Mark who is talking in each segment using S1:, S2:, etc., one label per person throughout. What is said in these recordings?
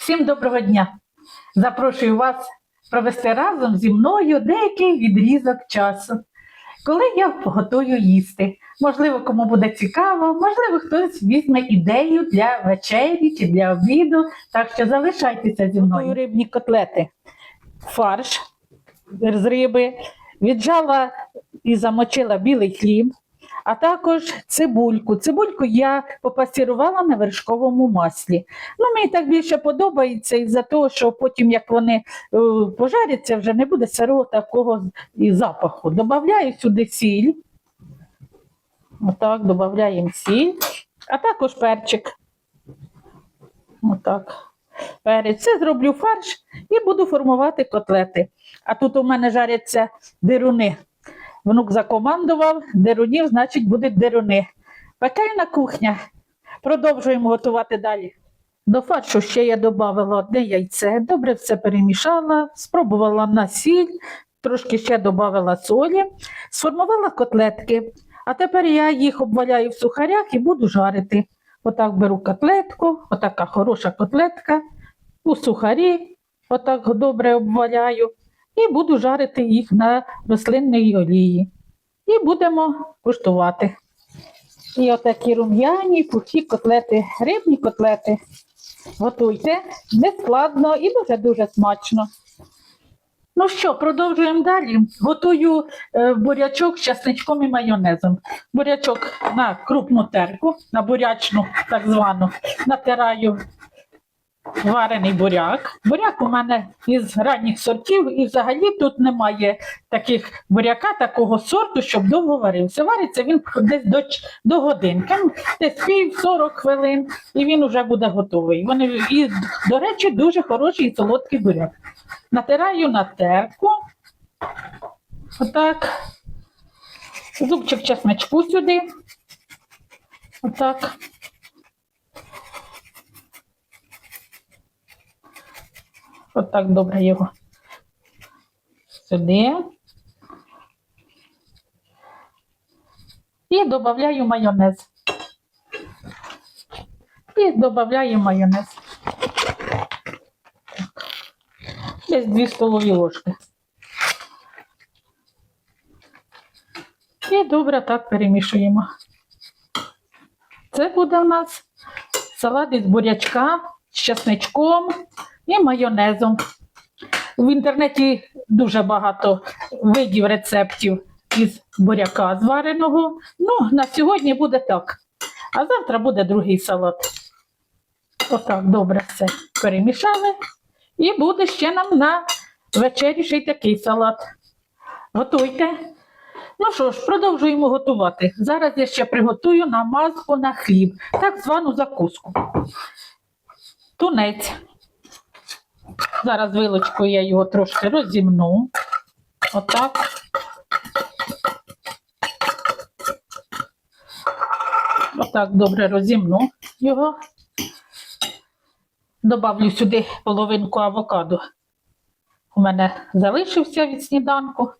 S1: Всім доброго дня! Запрошую вас провести разом зі мною деякий відрізок часу, коли я готую їсти. Можливо, кому буде цікаво, можливо, хтось візьме ідею для вечері чи для обіду. Так що залишайтеся зі мною. Рибні котлети, фарш з риби, віджала і замочила білий хліб, а також цибульку. Цибульку я попасірувала на вершковому маслі. Ну, мені так більше подобається із-за того, що потім, як вони е, пожаряться, вже не буде сирого такого запаху. Добавляю сюди сіль. Отак, додаємо сіль, а також перчик. Отак. Перець. Це зроблю фарш і буду формувати котлети. А тут у мене жаряться дируни. Внук закомандував, дерунів, значить, будуть деруни. Пекельна кухня. Продовжуємо готувати далі. До фаршу ще я додала одне яйце, добре все перемішала, спробувала на сіль, трошки ще додала солі, сформувала котлетки. А тепер я їх обваляю в сухарях і буду жарити. Отак беру котлетку, отака хороша котлетка у сухарі, отак добре обваляю, і буду жарити їх на рослинній олії. І будемо куштувати. І отакі рум'яні, пухі котлети, рибні котлети. Готуйте, не складно і дуже-дуже смачно. Ну що, продовжуємо далі. Готую е, бурячок з часничком і майонезом. Бурячок на крупну терку, на бурячну так звану, натираю варений буряк. Буряк у мене із ранніх сортів, і взагалі тут немає таких буряка, такого сорту, щоб довго варився. Вариться він десь до, до годинки, ну, десь пів 40 хвилин, і він вже буде готовий. Вони, і, до речі, дуже хороший і солодкий буряк. Натираю на терку. Отак. Зубчик чесночку сюди. Отак. Отак добре його. Сюди. І додаю майонез. І додаю майонез. Десь 2 столові ложки. І добре так перемішуємо. Це буде в нас салат із бурячка з чесничком і майонезом. В інтернеті дуже багато видів рецептів із буряка звареного. Ну, на сьогодні буде так. А завтра буде другий салат. Отак, добре все перемішали. І буде ще нам на вечері ще й такий салат. Готуйте. Ну що ж, продовжуємо готувати. Зараз я ще приготую намазку на хліб, так звану закуску. Тунець. Зараз вилочкою я його трошки розімну. Отак. Отак добре розімну його. Добавлю сюди половинку авокадо. У мене залишився від сніданку.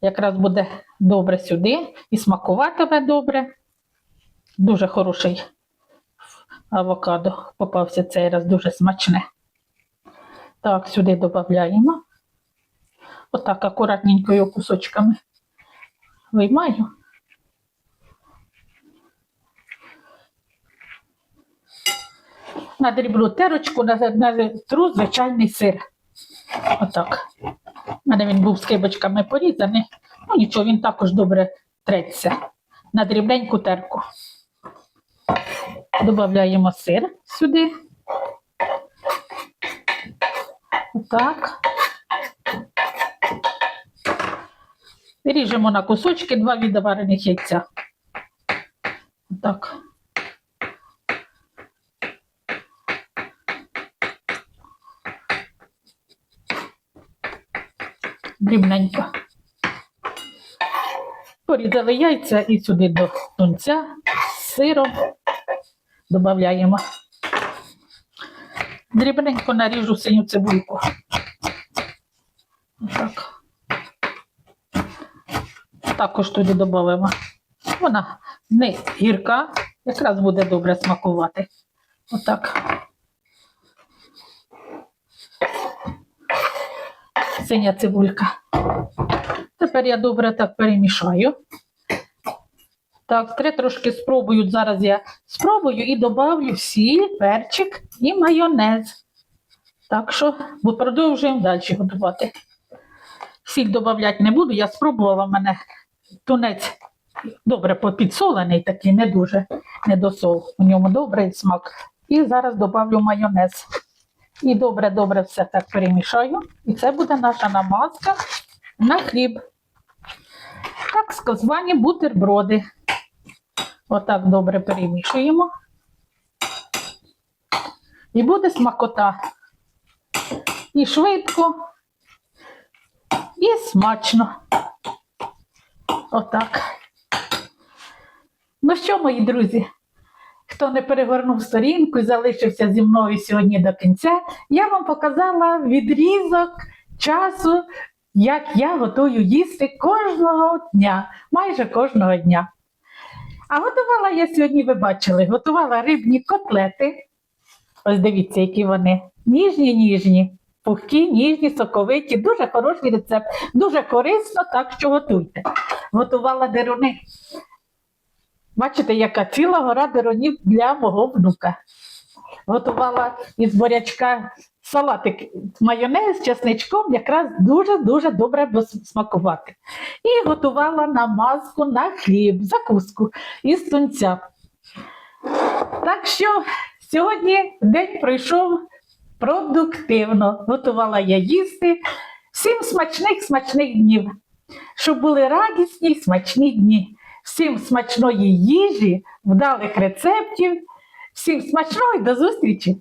S1: Якраз буде добре сюди і смакуватиме добре. Дуже хороший авокадо попався цей раз дуже смачне. Так, сюди додаємо. Отак акуратненько кусочками виймаю. На дрібну терочку на, на тру звичайний сир. Отак. У мене він був з кибочками порізаний. Ну нічого, він також добре треться. На дрібненьку терку. Додаємо сир сюди. Отак. Ріжемо на кусочки два відварених яйця. Отак. Дрібненько. Порізали яйця і сюди до тунця з сиром додаємо. Дрібненько наріжу синю цибульку. Отак. Також туди додаємо. Вона не гірка, якраз буде добре смакувати. Отак. Синя цибулька. Тепер я добре так перемішаю. Так, три трошки спробую. Зараз я спробую і добавлю сіль, перчик і майонез. Так що бо продовжуємо далі готувати. Сіль додавати не буду, я спробувала в мене тунець добре попідсолений, такий не дуже недосол. У ньому добрий смак. І зараз додавлю майонез. І добре-добре все так перемішаю. І це буде наша намазка на хліб. Так звані бутерброди. Отак добре перемішуємо. І буде смакота. І швидко, і смачно. Отак. Ну що, мої друзі? Хто не перегорнув сторінку і залишився зі мною сьогодні до кінця, я вам показала відрізок часу, як я готую їсти кожного дня, майже кожного дня. А готувала я сьогодні, ви бачили, готувала рибні котлети. Ось дивіться, які вони ніжні, ніжні, пухкі, ніжні, соковиті, дуже хороший рецепт, дуже корисно, так що готуйте. Готувала деруни. Бачите, яка ціла гора деронів для мого внука. Готувала із бурячка салатик майонез з чесничком, якраз дуже-дуже добре смакувати. І готувала намазку на хліб, закуску із тунця. Так що сьогодні день пройшов продуктивно. Готувала я їсти. Всім смачних смачних днів, щоб були радісні смачні дні. Всім смачної їжі, вдалих рецептів. Всім смачного і до зустрічі!